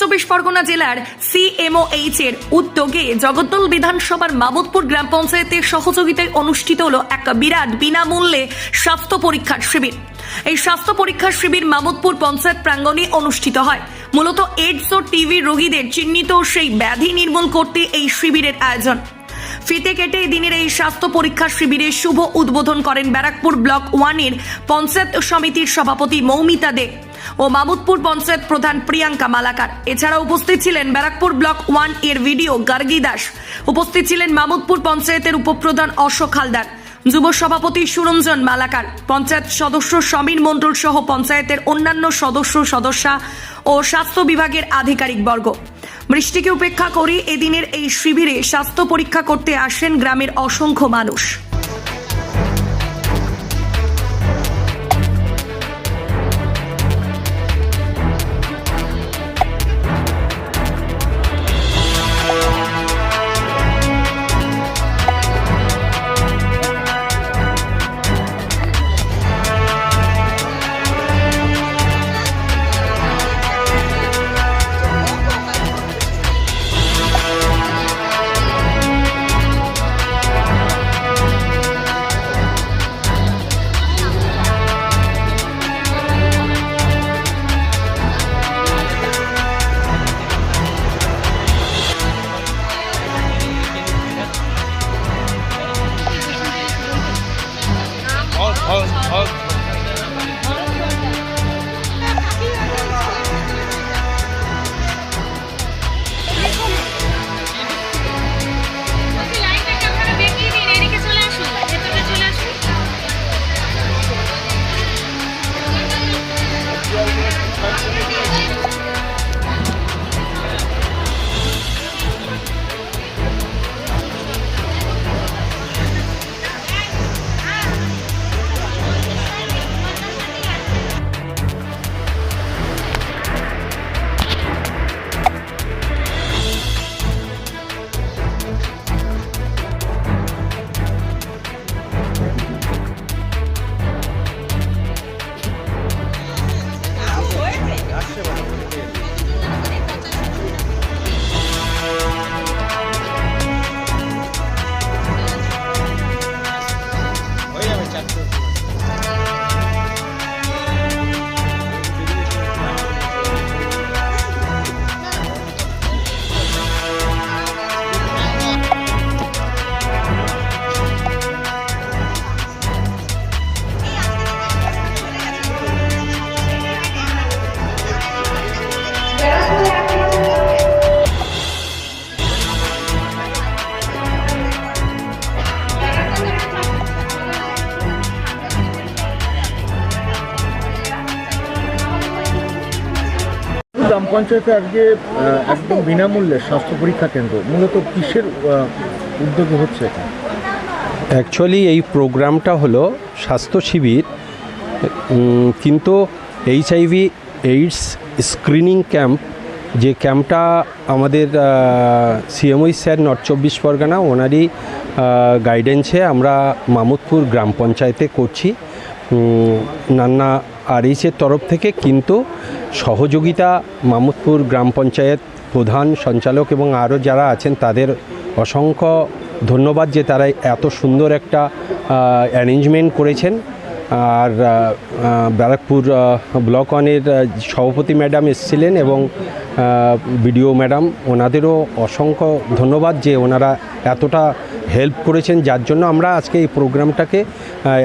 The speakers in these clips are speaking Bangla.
চব্বিশ পরগনা জেলার সিএমওএইচ এর উদ্যোগে জগদ্দল বিধানসভার মামুদপুর গ্রাম পঞ্চায়েতের সহযোগিতায় অনুষ্ঠিত হলো এক বিরাট বিনামূল্যে স্বাস্থ্য পরীক্ষার শিবির। এই স্বাস্থ্য পরীক্ষার শিবির মামুদপুর পঞ্চায়েত প্রাঙ্গণে অনুষ্ঠিত হয়। মূলত এইডস ও টিভি রোগীদের চিহ্নিত সেই ব্যাধি নির্মূল করতে এই শিবিরের আয়োজন। ফিতে কেটে দিনের এই স্বাস্থ্য পরীক্ষা শিবিরের শুভ উদ্বোধন করেন ব্যারাকপুর ব্লক ওয়ানের পঞ্চায়েত সমিতির সভাপতি মৌমিতা দে। ও মামুদপুর পঞ্চায়েত প্রধান প্রিয়াঙ্কা মালাকার। এছাড়া উপস্থিত ছিলেন ব্যারাকপুর ব্লক ওয়ানের ভিডিও গার্গী দাস। উপস্থিত ছিলেন মামুদপুর পঞ্চায়েতের উপপ্রধান অশোক হালদার। যুব সভাপতি সুরঞ্জন মালাকার, পঞ্চায়েত সদস্য সমীর মণ্ডল সহ পঞ্চায়েতের অন্যান্য সদস্য, সদস্যা ও স্বাস্থ্য বিভাগের আধিকারিক বর্গ। বৃষ্টিকে উপেক্ষা করে এদিনের এই শিবিরে স্বাস্থ্য পরীক্ষা করতে আসেন গ্রামের অসংখ্য মানুষ। পঞ্চায়েতে আজকে একদম বিনামূল্যে স্বাস্থ্য পরীক্ষা কেন্দ্র মূলত কিসের উদ্যোগ হচ্ছে এটা? অ্যাকচুয়ালি এই প্রোগ্রামটা হলো স্বাস্থ্য শিবির কিন্তু এইচআইভি এইডস স্ক্রিনিং ক্যাম্প যে ক্যাম্পটা আমাদের সিএমওই স্যার নর্থ চব্বিশ পরগনা ওনারই গাইডেন্সে আমরা মামুদপুর গ্রাম পঞ্চায়েতে করছি। উম, নান্না আরএইচের তরফ থেকে কিন্তু সহযোগিতা মামুদপুর গ্রাম পঞ্চায়েত প্রধান সঞ্চালক এবং আরও যারা আছেন তাদের অসংখ্য ধন্যবাদ যে তারা এত সুন্দর একটা অ্যারেঞ্জমেন্ট করেছেন। আর ব্যারাকপুর ব্লক ওয়ানের সভাপতি ম্যাডাম এসেছিলেন এবং বিডিও ম্যাডাম, ওনাদেরও অসংখ্য ধন্যবাদ যে ওনারা এতটা হেল্প করেছেন, যার জন্য আমরা আজকে এই প্রোগ্রামটাকে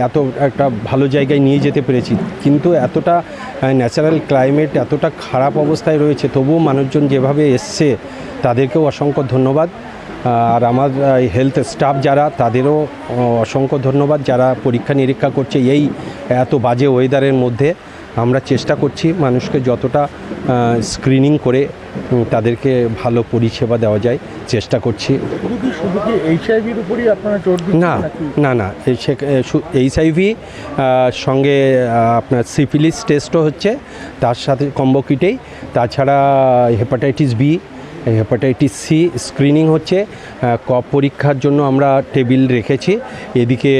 এত একটা ভালো জায়গায় নিয়ে যেতে পেরেছি। কিন্তু এতটা ন্যাচারাল ক্লাইমেট এতটা খারাপ অবস্থায় রয়েছে, তবুও মানুষজন যেভাবে এসছে, তাদেরকেও অসংখ্য ধন্যবাদ। আর আমার হেলথ স্টাফ যারা তাদেরও অসংখ্য ধন্যবাদ যারা পরীক্ষা নিরীক্ষা করছে এই এত বাজে ওয়েদারের মধ্যে। আমরা চেষ্টা করছি মানুষকে যতটা স্ক্রিনিং করে তাদেরকে ভালো পরিষেবা দেওয়া যায় চেষ্টা করছি। না না না এইচআইভি সঙ্গে আপনার সিফিলিস টেস্টও হচ্ছে তার সাথে কম্বো কিটেই তাছাড়া hepatitis b hepatitis c screening হচ্ছে কপ পরীক্ষার জন্য আমরা টেবিল রেখেছি। এদিকে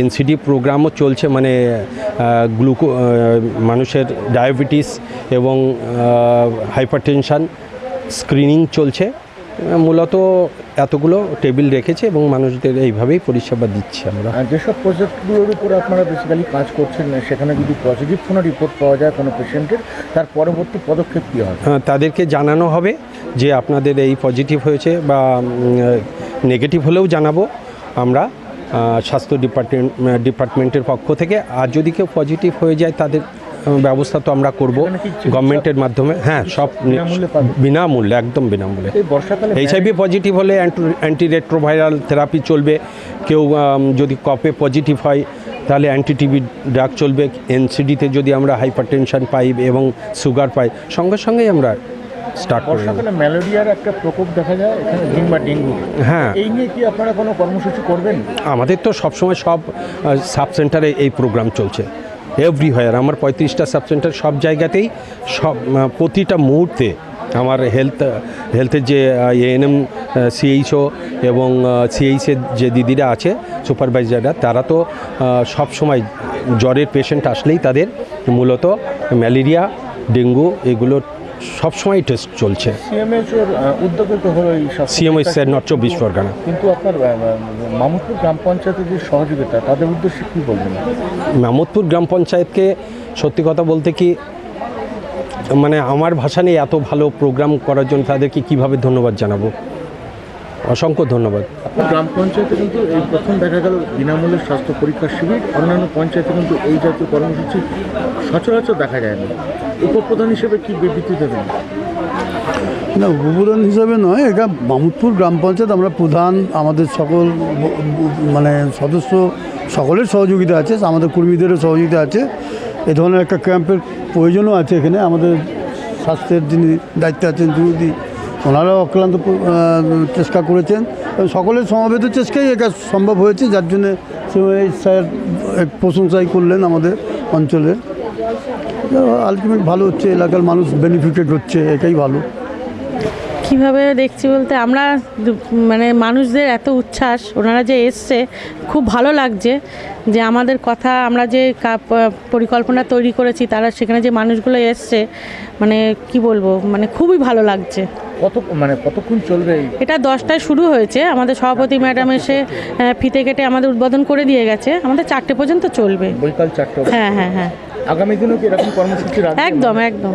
এনসিডি প্রোগ্রামও চলছে মানে গ্লুকো মানুষের ডায়াবেটিস এবং হাইপারটেনশান স্ক্রিনিং চলছে। মূলত এতগুলো টেবিল রেখেছে এবং মানুষদের এইভাবেই পরিষেবা দিচ্ছি আমরা। আর যেসব প্রজেক্টগুলোর উপর আপনারা বেসিক্যালি কাজ করছেন সেখানে যদি পজিটিভ কোনো রিপোর্ট পাওয়া যায় কোনো পেশেন্টের তার পরবর্তী পদক্ষেপ কী হবে? তাদেরকে জানানো হবে যে আপনাদের এই পজিটিভ হয়েছে বা নেগেটিভ হলেও জানাব আমরা স্বাস্থ্য ডিপার্টমেন্ট ডিপার্টমেন্টের পক্ষ থেকে। আর যদি কেউ পজিটিভ হয়ে যায় তাদের ব্যবস্থা তো আমরা করব গভর্নমেন্টের মাধ্যমে। হ্যাঁ সব বিনামূল্যে একদম বিনামূল্যে। এইচআইভি পজিটিভ হলে অ্যান্টি রেট্রোভাইরাল থেরাপি চলবে। কেউ যদি কপে পজিটিভ হয় তাহলে অ্যান্টিটিভি ড্রাগ চলবে। এনসিডিতে যদি আমরা হাইপার টেনশন পাই এবং সুগার পাই সঙ্গে সঙ্গেই আমরা স্টার্ট করে বর্ষাকালে ম্যালেরিয়ার একটা প্রকোপ দেখা যায় এখানে কিংবা ডেঙ্গু। হ্যাঁ। এই নিয়ে কি আপনারা কোনো কর্মসূচি করবেন? আমাদের তো সবসময় সব সাব সেন্টারে এই প্রোগ্রাম চলছে। এভরিহোয়ার আমার পঁয়ত্রিশটা সাব সেন্টার সব জায়গাতেই, সব প্রতিটা মুহূর্তে আমার হেলথ হেলথের যে এএনএম সিএইচও এবং সিএইচের যে দিদিরা আছে সুপারভাইজাররা তারা তো সব সময় জ্বরের পেশেন্ট আসলেই তাদের মূলত ম্যালেরিয়া ডেঙ্গু, এগুলোর সবসময় টেস্ট চলছে। সিএমএইচওর উদ্যোগে তো হলো এই স্বাস্থ্য CMH পরীক্ষা। স্যার নর্থ চব্বিশ পরগনা। কিন্তু আপনার মামুদপুর গ্রাম পঞ্চায়েতের যে সহযোগিতা তাদের উদ্দেশ্যে কী বলবেন? মামুদপুর গ্রাম পঞ্চায়েতকে সত্যি কথা বলতে কি মানে আমার ভাষা নিয়ে এত ভালো প্রোগ্রাম করার জন্য তাদেরকে কীভাবে ধন্যবাদ জানাব? অসংখ্য ধন্যবাদ। আপনার গ্রাম পঞ্চায়েতে কিন্তু এই প্রথম দেখা গেল বিনামূল্যে স্বাস্থ্য পরীক্ষা শিবির অন্যান্য পঞ্চায়েতে কিন্তু এই জাতীয় কর্মসূচি সচরাচর দেখা যায় না উপপ্রধান হিসেবে কি বিবৃতি দেবেন না উপপ্রধান হিসাবে নয় এটা মামুদপুর গ্রাম পঞ্চায়েত আমরা প্রধান আমাদের সকল মানে সদস্য সকলের সহযোগিতা আছে আমাদের কর্মীদেরও সহযোগিতা আছে। এ ধরনের একটা ক্যাম্পের প্রয়োজনও আছে এখানে আমাদের স্বাস্থ্যের যিনি দায়িত্বে আছেন দুর্নীতি ওনারাও অক্লান্ত চেষ্টা করেছেন। এবং সকলের সমাবেত চেষ্টাই এটা সম্ভব হয়েছে, যার জন্যে স্যার প্রশংসাই করলেন আমাদের অঞ্চলের। আলটিমেট ভালো হচ্ছে, এলাকার মানুষ বেনিফিটেড হচ্ছে, এটাই ভালো। কীভাবে দেখছি বলতে আমরা মানে মানুষদের এত উচ্ছ্বাস ওনারা যে এসছে খুব ভালো লাগছে যে আমাদের কথা আমরা যে পরিকল্পনা তৈরি করেছি তারা সেখানে যে মানুষগুলো এসছে মানে কি বলব মানে খুবই ভালো লাগছে। কত মানে কতক্ষণ চলবে এটা দশটায় শুরু হয়েছে আমাদের সভাপতি ম্যাডাম এসে আহ, ফিতে কেটে আমাদের উদ্বোধন করে দিয়ে গেছে আমাদের চারটে পর্যন্ত চলবে। বৈকাল চারটে হ্যাঁ হ্যাঁ হ্যাঁ। আগামী দিনেও কি এরকম কর্মসূচি একদম একদম।